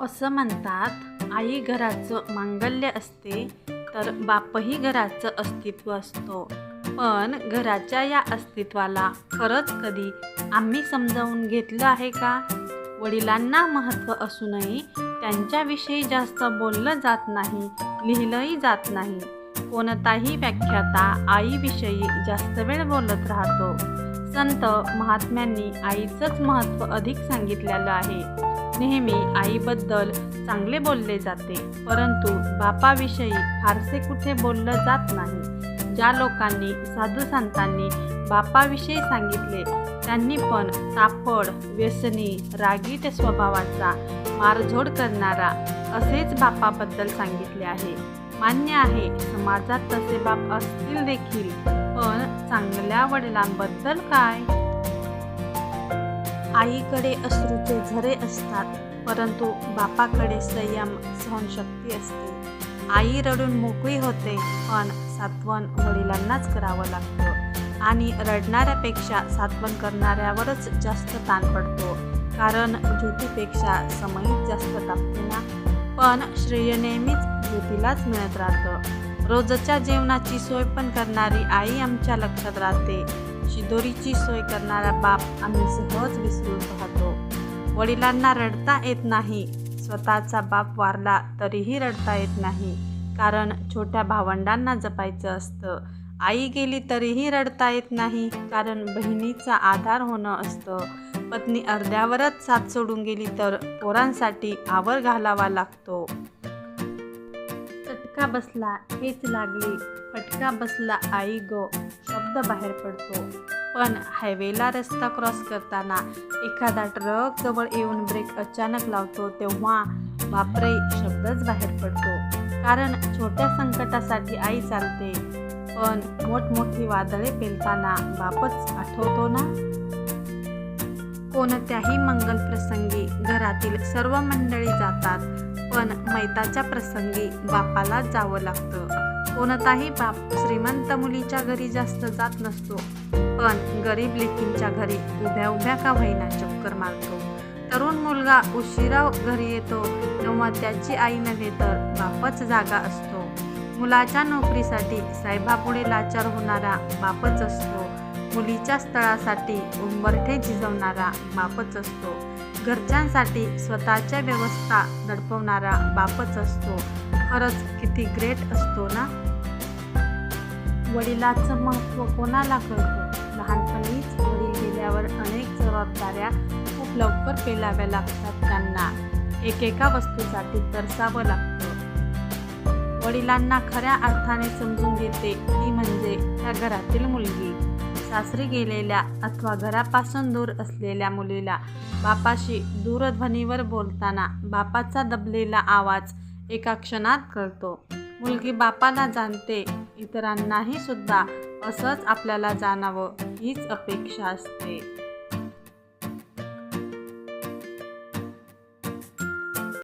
असं म्हणतात आई घराचं मांगल्य असते तर बापही घराचं अस्तित्व असतो. पण घराच्या या अस्तित्वाला खरंच कधी आम्ही समजावून घेतलं आहे का? वडिलांना महत्त्व असूनही त्यांच्याविषयी जास्त बोललं जात नाही लिहिलंही जात नाही. कोणताही व्याख्याता आईविषयी जास्त वेळ बोलत राहतो. संत महात्म्यांनी आईचंच महत्त्व अधिक सांगितलेलं आहे. नेहमी आईबद्दल चांगले बोलले जाते. परंतु बापाविषयी फारसे कुठे बोललं जात नाही. ज्या लोकांनी साधू संतांनी बापाविषयी सांगितले त्यांनी पण तापड व्यसनी रागीट स्वभावाचा मारझोड करणारा असेच बापाबद्दल सांगितले आहे. मान्य आहे समाजात तसे बाप असतील देखील पण चांगल्या वडिलांबद्दल काय? आईकडे अश्रूचे झरे असतात परंतु बापाकडे संयम सहनशक्ती असते. आई रडून मोकळी होते पण सात्वन वडिलांनाच करावं लागतं आणि रडणाऱ्यापेक्षा सात्वन करणाऱ्यावरच जास्त ताण पडतो कारण ज्योतीपेक्षा समयीत जास्त तापते ना? पण श्रेय नेहमीच ज्योतीलाच मिळत राहतं. रोजच्या जेवणाची सोय पण करणारी आई आमच्या लक्षात राहते. शिदोरीची सोय करणारा बाप आम्ही सहज विसरून पाहतो वडिलांना रडता येत नाही स्वतःचा बाप वारला तरीही रडता येत नाही कारण छोट्या भावंडांना जपायचं असतं आई गेली तरीही रडता येत नाही कारण बहिणीचा आधार होणं असतं पत्नी अर्ध्यावरच साथ सोडून गेली तर पोरांसाठी आवर घालावा लागतो चटका बसला हेच लागले फटका बसला आई गो शब्द बाहेर पडतो. पण हायवेला रस्ता क्रॉस करताना एखादा ट्रक जवळ येऊन ब्रेक अचानक लावतो तेव्हा बापरे शब्दच बाहेर पडतो. कारण छोट्या संकटासाठी आई चालते. पण मोठमोठी वादळे पेलताना बापच आठवतो ना? कोणत्याही मंगल प्रसंगी घरातील सर्व मंडळी जातात पण मैताच्या प्रसंगी बापाला जावं लागतं. कोणताही बाप श्रीमंत मुलीच्या घरी जास्त जात नसतो. पण गरीब लेकींच्या घरी उभ्या उभ्या का होईना चक्कर मारतो. तरुण मुलगा उशिरा घरी येतो तेव्हा त्याची आई नव्हे तर बापच जागा असतो. मुलाच्या नोकरीसाठी साहेबापुढे लाचार होणारा बापच असतो. मुलीच्या स्थळासाठी उंबरठे झिजवणारा बापच असतो. घरच्यांसाठी स्वतःच्या व्यवस्था दडपवणारा बापच असतो. खरंच किती ग्रेट असतो ना? वडिलाचं महत्त्व कोणाला कळतं? लहानपणीच वडील गेल्यावर अनेक जबाबदाऱ्या खूप लवकर पेलाव्या लागतात त्यांना. एकेका वस्तूसाठी तरसावं लागतं. वडिलांना खऱ्या अर्थाने समजून घेते ती म्हणजे त्या घरातील मुलगी. सासरी गेलेल्या अथवा घरापासून दूर असलेल्या मुलीला बापाशी दूरध्वनीवर बोलताना बापाचा दबलेला आवाज एका क्षणात कळतो. मुलगी बापाला जाणते इतरांनाही सुद्धा असंच आपल्याला जाणावं हीच अपेक्षा असते.